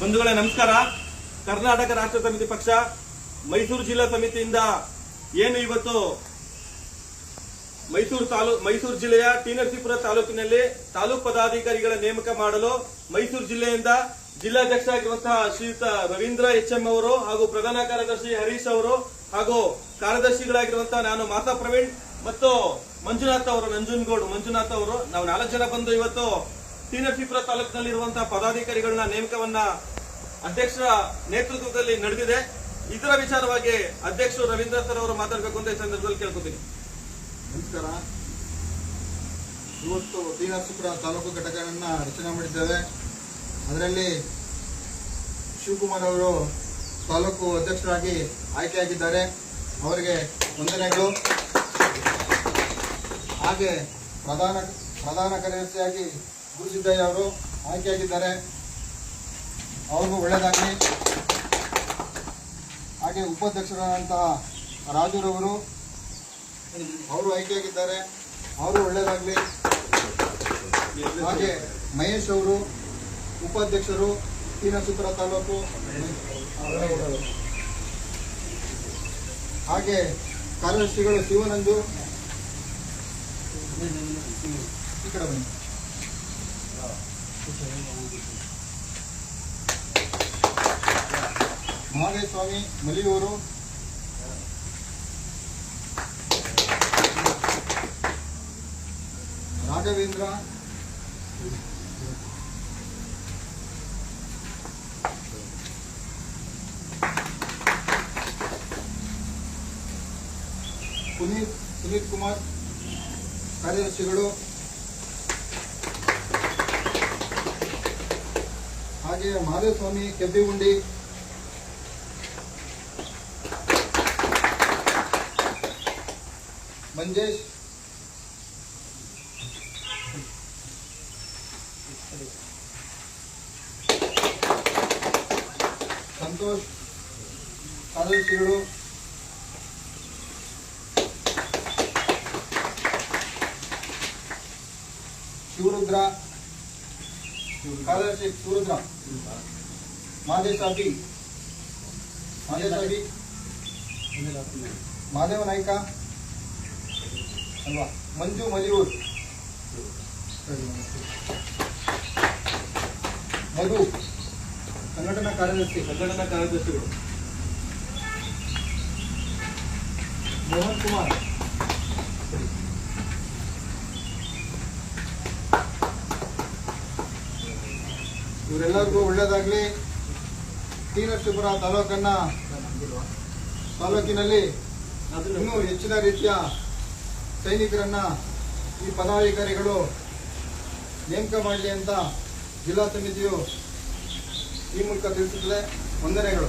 ಬಂಧುಗಳೇ, ನಮಸ್ಕಾರ. ಕರ್ನಾಟಕ ರಾಷ್ಟ್ರ ಸಮಿತಿ ಪಕ್ಷ, ಮೈಸೂರು ಜಿಲ್ಲಾ ಸಮಿತಿಯಿಂದ ಏನು ಇವತ್ತು ಮೈಸೂರು ತಾಲೂಕು ಮೈಸೂರು ಜಿಲ್ಲೆಯ ಟಿ ನರಸೀಪುರ ತಾಲೂಕಿನಲ್ಲಿ ತಾಲೂಕು ಪದಾಧಿಕಾರಿಗಳ ನೇಮಕ ಮಾಡಲು ಮೈಸೂರು ಜಿಲ್ಲೆಯಿಂದ ಜಿಲ್ಲಾಧ್ಯಕ್ಷ ಆಗಿರುವಂತಹ ಶ್ರೀಯುತ ರವೀಂದ್ರ ಎಚ್ ಎಂ ಅವರು ಹಾಗೂ ಪ್ರಧಾನ ಕಾರ್ಯದರ್ಶಿ ಹರೀಶ್ ಅವರು ಹಾಗೂ ಕಾರ್ಯದರ್ಶಿಗಳಾಗಿರುವಂತಹ ನಾನು ಮಾತಾ ಪ್ರವೀಣ್ ಮತ್ತು ಮಂಜುನಾಥ್ ಅವರು, ನಂಜನಗೌಡ್ ಮಂಜುನಾಥ್ ಅವರು. ನಾವು ನಾಲ್ಕು ಜನ ಬಂದು ಇವತ್ತು ಟಿ ನರಸೀಪುರ ತಾಲೂಕಿನಲ್ಲಿರುವಂತಹ ಪದಾಧಿಕಾರಿಗಳನ್ನ ನೇಮಕವನ್ನ ಅಧ್ಯಕ್ಷರ ನೇತೃತ್ವದಲ್ಲಿ ನಡೆದಿದೆ. ಇದರ ವಿಚಾರವಾಗಿ ಅಧ್ಯಕ್ಷರು ರವೀಂದ್ರ ಸರ್ ಅವರು ಮಾತಾಡಬೇಕು ಅಂತ ಈ ಸಂದರ್ಭದಲ್ಲಿ ಕೇಳ್ಕೊತೀನಿ. ನಮಸ್ಕಾರ. ಇವತ್ತು ಟಿ ನರಸೀಪುರ ತಾಲೂಕು ಘಟಕಗಳನ್ನ ರಚನೆ ಮಾಡಿದ್ದೇವೆ. ಅದರಲ್ಲಿ ಶಿವಕುಮಾರ್ ಅವರು ತಾಲೂಕು ಅಧ್ಯಕ್ಷರಾಗಿ ಆಯ್ಕೆಯಾಗಿದ್ದಾರೆ. ಅವರಿಗೆ ವಂದನೆಗಳು. ಹಾಗೆ ಪ್ರಧಾನ ಪ್ರಧಾನ ಕಾರ್ಯದರ್ಶಿಯಾಗಿ ಗುರುಸಿದ್ದಯ್ಯ ಅವರು ಆಯ್ಕೆಯಾಗಿದ್ದಾರೆ ಅವ್ರಿಗೂ ಒಳ್ಳೆಯದಾಗಲಿ ಹಾಗೆ ಉಪಾಧ್ಯಕ್ಷರಾದಂತಹ ರಾಜುರವರು ಅವರು ಆಯ್ಕೆಯಾಗಿದ್ದಾರೆ ಅವರು ಒಳ್ಳೆಯದಾಗಲಿ ಹಾಗೆ ಮಹೇಶ್ ಅವರು ಉಪಾಧ್ಯಕ್ಷರು ತೀನಸೂತ್ರ ತಾಲೂಕು. ಹಾಗೆ ಕಾರ್ಯದರ್ಶಿಗಳು ಶಿವನಂದು. ಈ ಕಡೆ ಬನ್ನಿ. ಮಹದೇವಸ್ವಾಮಿ ಮಲಿಯೂರು ರಾಘವೇಂದ್ರ. ಪುನೀತ್ ಸುನೀತ್ ಕುಮಾರ್. ಕಾರ್ಯದರ್ಶಿಗಳು. ಹಾಗೆ ಮಹದೇವಸ್ವಾಮಿ ಕೆಬ್ಬಿಗುಂಡಿ ಮಂಜೇಶ್ ಸಂತೋಷ್ ಕಾರ್ಯದರ್ಶಿಗಳು ಶಿವರುದ್ರ स्कॉलरशिप पूर्ण माझ्यासाठी माझ्यासाठी महादेव नायका. मंजू मलिवूर मधु संघटना कार्यदर्शी. संघटना कार्यदर्शी. मोहन कुमार. ಇವರೆಲ್ಲರಿಗೂ ಒಳ್ಳೆಯದಾಗಲಿ ಟಿ ನರಸೀಪುರ ತಾಲೂಕನ್ನ ತಾಲೂಕಿನಲ್ಲಿ ಇನ್ನೂ ಹೆಚ್ಚಿನ ರೀತಿಯ ಸೈನಿಕರನ್ನ ಈ ಪದಾಧಿಕಾರಿಗಳು ನೇಮಕ ಮಾಡಲಿ ಅಂತ ಜಿಲ್ಲಾ ಸಮಿತಿಯು ಈ ಮೂಲಕ ತಿಳಿಸುತ್ತದೆ. ವಂದನೆಗಳು.